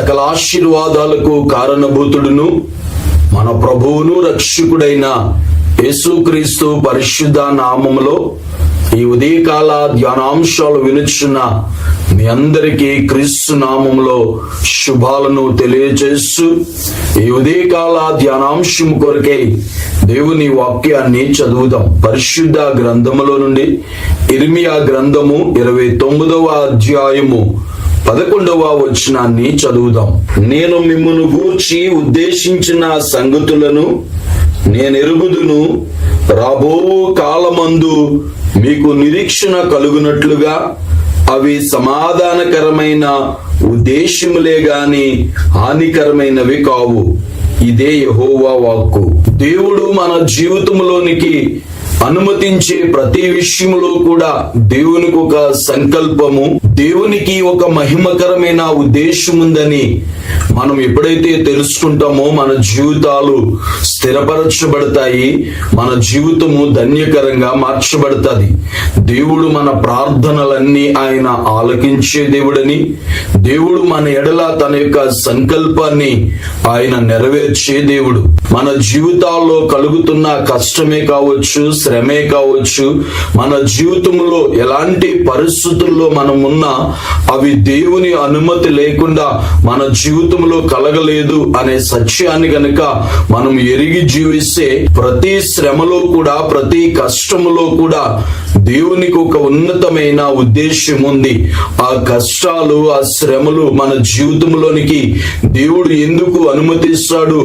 సకల ఆశీర్వాదాలకు కారణభూతుడును. మన ప్రభువును రక్షకుడైన యేసుక్రీస్తు పరిశుద్ధ నామములో ఈ ఉదయకాల ధ్యానాంశాలు వినుచున్న మీ అందరికీ క్రీస్తు నామములో శుభాలను తెలియజేస్తూ ఈ ఉదయకాల ధ్యానాంశం కొరకై దేవుని వాక్యాన్ని చదువుదాం. పరిశుద్ధ గ్రంథములో నుండి ఇర్మియా గ్రంథము ఇరవై తొమ్మిదవ అధ్యాయము పదకొండవ వచనాన్ని చదువుదాం. నేను మిమ్మను గూర్చి ఉద్దేశించిన సంగతులను నేను ఎరుగుదును రాబో కాలమందు మీకు నిరీక్షణ కలుగునట్లుగా అవి సమాధానకరమైన ఉద్దేశములే గాని హానికరమైనవి కావు. ఇదే యహోవా వాక్కు. దేవుడు మన జీవితంలోనికి అనుమతించే ప్రతి విషయంలో కూడా దేవునికి ఒక సంకల్పము దేవునికి ఒక మహిమకరమైన ఉద్దేశం ఉందని మనం ఎప్పుడైతే తెలుసుకుంటామో మన జీవితాలు స్థిరపరచబడతాయి మన జీవితము ధన్యకరంగా మార్చబడుతుంది. దేవుడు మన ప్రార్థనలన్నీ ఆయన ఆలకించే దేవుడని దేవుడు మన ఎడల తన యొక్క సంకల్పాన్ని ఆయన నెరవేర్చే దేవుడు. మన జీవితాల్లో కలుగుతున్న కష్టమే కావచ్చు శ్రమే కావచ్చు. మన జీవితంలో ఎలాంటి పరిస్థితుల్లో మనం ఉన్నా అవి దేవుని అనుమతి లేకుండా మన జీవితంలో కలగలేదు అనే సత్యాన్ని గనుక మనం ఎరిగి జీవిస్తే ప్రతి శ్రమలో కూడా ప్రతి కష్టములో కూడా దేవునికి ఒక ఉన్నతమైన ఉద్దేశం ఉంది. ఆ కష్టాలు ఆ శ్రమలు మన జీవితంలోనికి దేవుడు ఎందుకు అనుమతిస్తాడు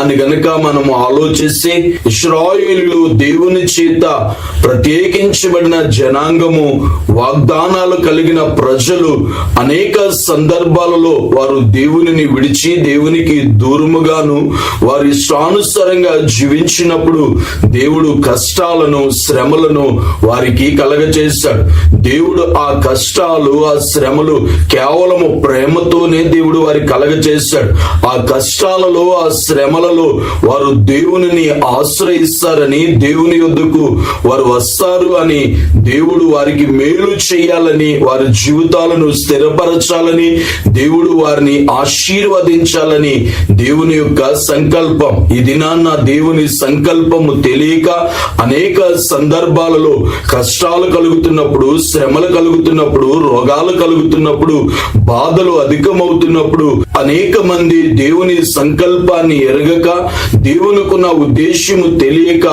అని గనక మనము ఆలోచిస్తే ఇస్రాయిలు దేవుని చే చేత ప్రత్యేకించబడిన జనాంగము వాగ్దానాలు కలిగిన ప్రజలు అనేక సందర్భాలలో వారు దేవునిని విడిచి దేవునికి దూరముగాను వారి ఇష్టానుసారంగా జీవించినప్పుడు దేవుడు కష్టాలను శ్రమలను వారికి కలగజేశాడు. దేవుడు ఆ కష్టాలు ఆ శ్రమలు కేవలము ప్రేమతోనే దేవుడు వారికి కలగజేశాడు. ఆ కష్టాలలో ఆ శ్రమలలో వారు దేవునిని ఆశ్రయిస్తారని దేవుని యొద్దకు వారు వస్తారు అని దేవుడు వారికి మేలు చేయాలని వారి జీవితాలను స్థిరపరచాలని దేవుడు వారిని ఆశీర్వదించాలని దేవుని యొక్క సంకల్పం. ఈ దినాన్న దేవుని సంకల్పము తెలియక అనేక సందర్భాలలో కష్టాలు కలుగుతున్నప్పుడు శ్రమలు కలుగుతున్నప్పుడు రోగాలు కలుగుతున్నప్పుడు బాధలు అధికమవుతున్నప్పుడు అనేక మంది దేవుని సంకల్పాన్ని ఎరగక దేవునికున్న ఉద్దేశ్యము తెలియక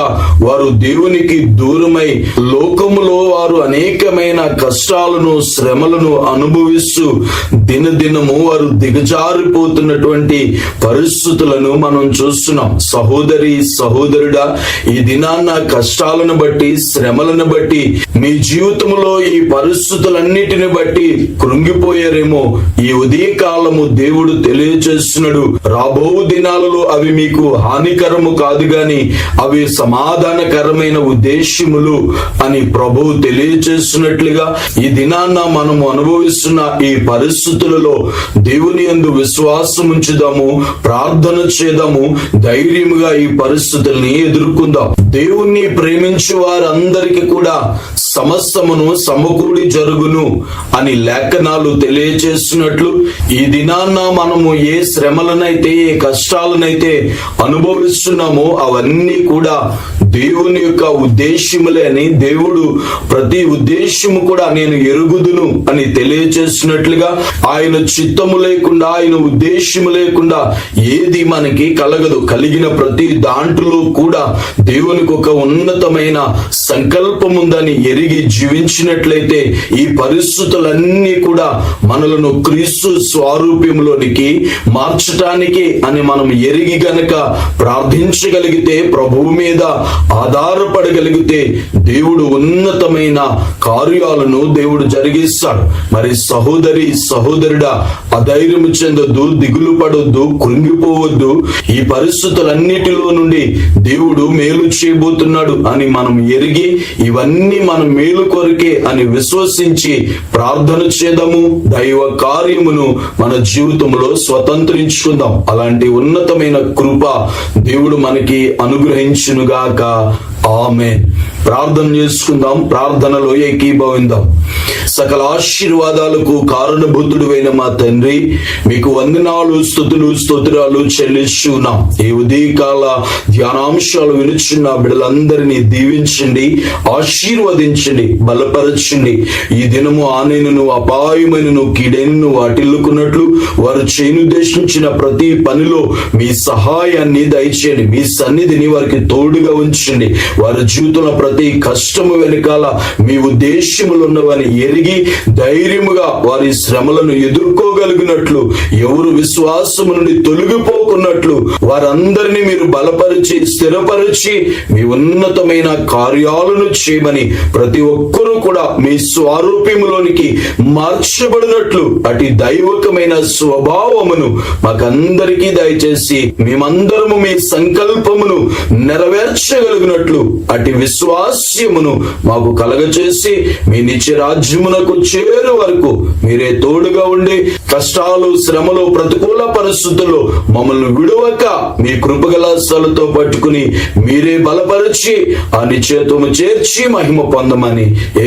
వారు దేవుని దేవునికి దూరమై లోకములో వారు అనేకమైన కష్టాలను శ్రమలను అనుభవిస్తూ దినదినము వారు దిగజారిపోతున్నటువంటి పరిస్థితులను మనం చూస్తున్నాం. సహోదరి సహోదరుడా ఈ దినాన్న కష్టాలను బట్టి శ్రమలను బట్టి మీ జీవితంలో ఈ పరిస్థితులన్నిటిని బట్టి కృంగిపోయారేమో ఈ ఉదయ కాలము దేవుడు తెలియచేస్తున్నాడు. రాబో దినాలలో అవి మీకు హానికరము కాదు గాని అవి సమాధానకరమైన ఉద్దేశ్యములు అని ప్రభువు తెలియచేస్తున్నట్లుగా ఈ దినాన్న మనము అనుభవిస్తున్న ఈ పరిస్థితులలో దేవుని ఎందు విశ్వాసం ఉంచుదాము ప్రార్థన చేద్దాము ధైర్యముగా ఈ పరిస్థితుల్ని ఎదుర్కొందాం. దేవుణ్ణి ప్రేమించు వారందరికీ కూడా సమస్తమును సమకూడి జరుగును అని లేఖనాలు తెలియచేస్తున్నట్లు ఈ దినాన్న మనము ఏ శ్రమలనైతే ఏ కష్టాలనైతే అనుభవిస్తున్నామో అవన్నీ కూడా దేవుని యొక్క ఉద్దేశ్యములే అని దేవుడు ప్రతి ఉద్దేశ్యము కూడా నేను ఎరుగుదును అని తెలియచేస్తున్నట్లుగా ఆయన చిత్తము లేకుండా ఆయన ఉద్దేశ్యము లేకుండా ఏది మనకి కలగదు. కలిగిన ప్రతి దాంట్లో కూడా దేవునికి ఒక ఉన్నతమైన సంకల్పం ఉందని ఎరిగి జీవించినట్లయితే ఈ పరిస్థితులన్నీ కూడా మనలను క్రీస్తు స్వారూప్యంలోనికి మార్చటానికి అని మనం ఎరిగి గనక ప్రార్థించగలిగితే ప్రభువు మీద ఆధారపడగలిగితే దేవుడు ఉన్నతమైన కార్యాలను దేవుడు జరిగిస్తాడు. మరి సహోదరి సహోదరుడా అధైర్యము చెందొద్దు దిగులు పడొద్దు కృంగిపోవద్దు. ఈ పరిస్థితులన్నిటిలో నుండి దేవుడు మేలు చేయబోతున్నాడు అని మనం ఎరిగి ఇవన్నీ మనం మేలు కొరకే అని విశ్వసించి ప్రార్థన చేద్దాము. దైవ కార్యమును మన జీవితంలో స్వతంత్రించుకుందాం. అలాంటి ఉన్నతమైన కృప దేవుడు మనకి అనుగ్రహించునుగాక. ఆమె ప్రార్థన చేసుకుందాం. ప్రార్థనలో ఏకీభవిందాం. సకల ఆశీర్వాదాలకు కారణభూతుడువైన మా తండ్రి మీకు వందనాలు స్థుతులు స్తోత్రాలు చెల్లిస్తున్నాం ఈ ఉదయకాల ధ్యానాంశాలు వినుచున్న బిడ్డలందరినీ దీవించండి ఆశీర్వదించండి బలపరచండి. ఈ దినము ఆనైనను అపాయమైనను కీడైనను వాటిల్లుకున్నట్లు వారు చేయనుద్దేశించిన ప్రతి పనిలో మీ సహాయాన్ని దయచేయండి. మీ సన్నిధిని వారికి తోడుగా ఉంచండి. వారి జీవితంలో ప్రతి కష్టము వెనకాల మీ ఉద్దేశములు ఉన్నవని ఎరిగి ధైర్యముగా వారి శ్రమలను ఎదుర్కోగలిగినట్లు ఎవరు విశ్వాసము నుండి తొలగిపోకున్నట్లు వారందరినీ మీరు బలపరిచి స్థిరపరిచి మీ ఉన్నతమైన కార్యాలను చేయమని ప్రతి ఒక్కరు కూడా మీ స్వారూప్యములోనికి మార్చబడినట్లు అటు దైవకమైన స్వభావమును మాకందరికీ దయచేసి మేమందరము మీ సంకల్పమును నెరవేర్చగలిగినట్లు అటు విశ్వాస్యమును మాకు కలగచేసి మీ నిత్యరాజ్యమునకు చేరు వరకు మీరే తోడుగా ఉండి కష్టాలు శ్రమలు ప్రతికూల పరిస్థితుల్లో మమ్మల్ని విడవక మీ కృపగల సలతో పట్టుకుని మీరే బలపరిచి ఆ నిశ్చేతము చేర్చి మహిమ పొందమని ఏ